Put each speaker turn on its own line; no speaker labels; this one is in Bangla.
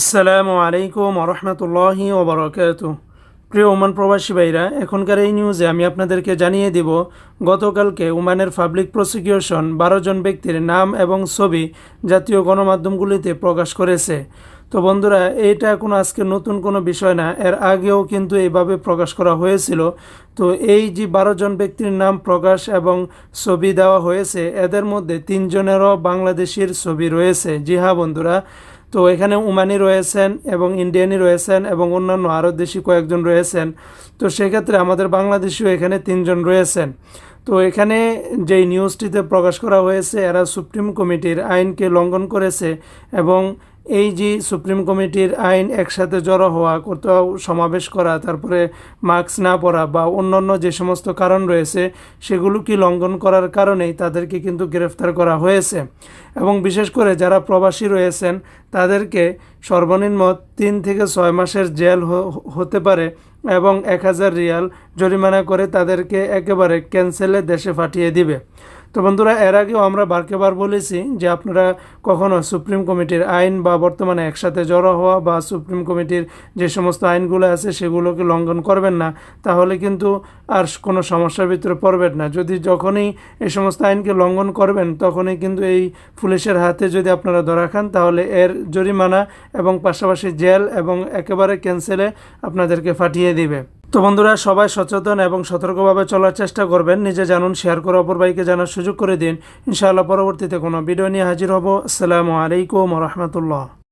আসসালামু আলাইকুম রহমতুল্লাহি ওবরাকাত প্রিয় ওমান প্রবাসী ভাইরা, এখনকার এই নিউজে আমি আপনাদেরকে জানিয়ে দিব, গতকালকে ওমানের পাবলিক প্রসিকিউশন বারো জন ব্যক্তির নাম এবং ছবি জাতীয় গণমাধ্যমগুলিতে প্রকাশ করেছে। তো বন্ধুরা এইটা কোনো আজকে নতুন কোনো বিষয় না। এর আগেও কিন্তু এইভাবে প্রকাশ করা হয়েছিল। তো এই যে বারো জন ব্যক্তির নাম প্রকাশ এবং ছবি দেওয়া হয়েছে, এদের মধ্যে তিনজনেরও বাংলাদেশির ছবি রয়েছে। জি হ্যাঁ বন্ধুরা, তো এখানে উমানি রয়েছেন এবং ইন্ডিয়ানি রয়েছেন এবং অন্যান্য আরও দেশি কয়েকজন রয়েছেন। তো সেক্ষেত্রে আমাদের বাংলাদেশিও এখানে তিনজন রয়েছেন। তো এখানে যেই নিউজটিতে প্রকাশ করা হয়েছে, এরা সুপ্রিম কমিটির আইনকে লঙ্ঘন করেছে এবং এই যে সুপ্রিম কমিটির আইন একসাথে জড়ো হওয়া, কোথাও সমাবেশ করা, তারপরে মাস্ক না পরা বা অন্যান্য যে সমস্ত কারণ রয়েছে, সেগুলো কি লঙ্ঘন করার কারণেই তাদেরকে কিন্তু গ্রেফতার করা হয়েছে। এবং বিশেষ করে যারা প্রবাসী রয়েছেন, তাদেরকে সর্বনিম্ন তিন থেকে ছয় মাসের জেল হতে পারে এবং এক হাজার রিয়াল জরিমানা করে তাদেরকে একেবারে ক্যান্সেলে দেশে পাঠিয়ে দিবে। তো বন্ধুরা, এর আগেও আমরা বারকে বার বলেছি যে আপনারা কখনো সুপ্রিম কমিটির আইন বা বর্তমানে একসাথে জড়ো হওয়া বা সুপ্রিম কমিটির যে সমস্ত আইনগুলো আছে সেগুলোকে লঙ্ঘন করবেন না। তাহলে কিন্তু আর কোনো সমস্যার ভিতরে পড়বেন না। যদি যখনই এই সমস্ত আইনকে লঙ্ঘন করবেন, তখনই কিন্তু এই পুলিশের হাতে যদি আপনারা ধরা খান, তাহলে এর জরিমানা এবং পাশাপাশি জেল এবং একেবারে ক্যান্সেলে আপনাদেরকে পাঠিয়ে দিবে। তো বন্ধুরা, সবাই সচেতন এবং সতর্কভাবে চলার চেষ্টা করবেন। নিজে জানুন, শেয়ার করে অপর ভাইকে জানার সুযোগ করে দিন। ইনশাআল্লাহ পরবর্তীতে কোনো ভিডিও নিয়ে হাজির হব। আসসালামু আলাইকুম রহমতুল্লাহ।